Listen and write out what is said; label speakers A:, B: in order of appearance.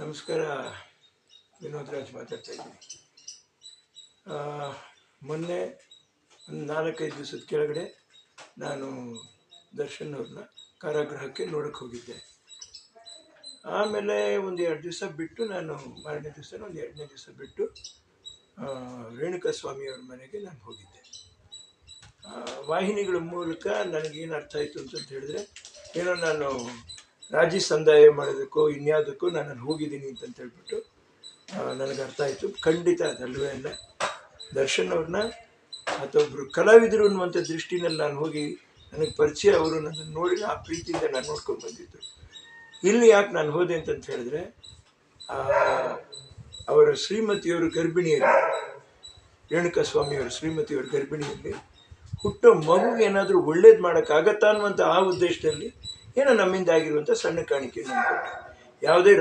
A: ನಮಸ್ಕಾರ, ವಿನೋದ್ ರಾಜ್ ಮಾತಾಡ್ತಾ ಇದ್ದೀನಿ. ಮೊನ್ನೆ ಒಂದು ನಾಲ್ಕೈದು ದಿವಸದ ಕೆಳಗಡೆ ನಾನು ದರ್ಶನ್ ಅವ್ರನ್ನ ಕಾರಾಗೃಹಕ್ಕೆ ನೋಡಕ್ಕೆ ಹೋಗಿದ್ದೆ. ಆಮೇಲೆ ಒಂದು ಎರಡು ದಿವಸ ಬಿಟ್ಟು ನಾನು ಮಾರನೇ ದಿವಸ ಒಂದು ಎರಡನೇ ದಿವಸ ಬಿಟ್ಟು ರೇಣುಕಾ ಸ್ವಾಮಿಯವ್ರ ಮನೆಗೆ ನಾನು ಹೋಗಿದ್ದೆ. ವಾಹಿನಿಗಳ ಮೂಲಕ ನನಗೇನು ಅರ್ಥ ಆಯಿತು ಅಂತಂತ ಹೇಳಿದ್ರೆ, ಏನೋ ನಾನು ರಾಜಿ ಸಂದಾಯ ಮಾಡೋದಕ್ಕೋ ಇನ್ಯಾವುದಕ್ಕೂ ನಾನು ಹೋಗಿದ್ದೀನಿ ಅಂತ ಹೇಳ್ಬಿಟ್ಟು ನನಗೆ ಅರ್ಥ ಆಯಿತು. ಖಂಡಿತ ಅದಲ್ವೇ ಅಲ್ಲ. ದರ್ಶನ್ ಅವ್ರನ್ನ ಅಥವಾ ಒಬ್ಬರು ಕಲಾವಿದರು ಅನ್ನುವಂಥ ದೃಷ್ಟಿನಲ್ಲಿ ನಾನು ಹೋಗಿ ನನಗೆ ಪರಿಚಯ ಅವರು ನನ್ನನ್ನು ನೋಡಿ ಆ ಪ್ರೀತಿಯಿಂದ ನಾನು ನೋಡ್ಕೊಂಡು ಬಂದಿದ್ದು. ಇಲ್ಲಿ ಯಾಕೆ ನಾನು ಹೋದೆ ಅಂತಂತ ಹೇಳಿದ್ರೆ ಅವರ ಶ್ರೀಮತಿಯವರು ಗರ್ಭಿಣಿಯಲ್ಲಿ ರೇಣುಕಾ ಸ್ವಾಮಿಯವರು ಶ್ರೀಮತಿಯವರ ಗರ್ಭಿಣಿಯಲ್ಲಿ ಹುಟ್ಟೋ ಮಗುಗೆ ಏನಾದರೂ ಒಳ್ಳೇದು ಮಾಡೋಕ್ಕಾಗತ್ತಾ ಅನ್ನುವಂಥ ಆ ಉದ್ದೇಶದಲ್ಲಿ ಏನೋ ನಮ್ಮಿಂದ ಆಗಿರುವಂಥ ಸಣ್ಣ ಕಾಣಿಕೆ ನಾನು ಯಾವುದೇ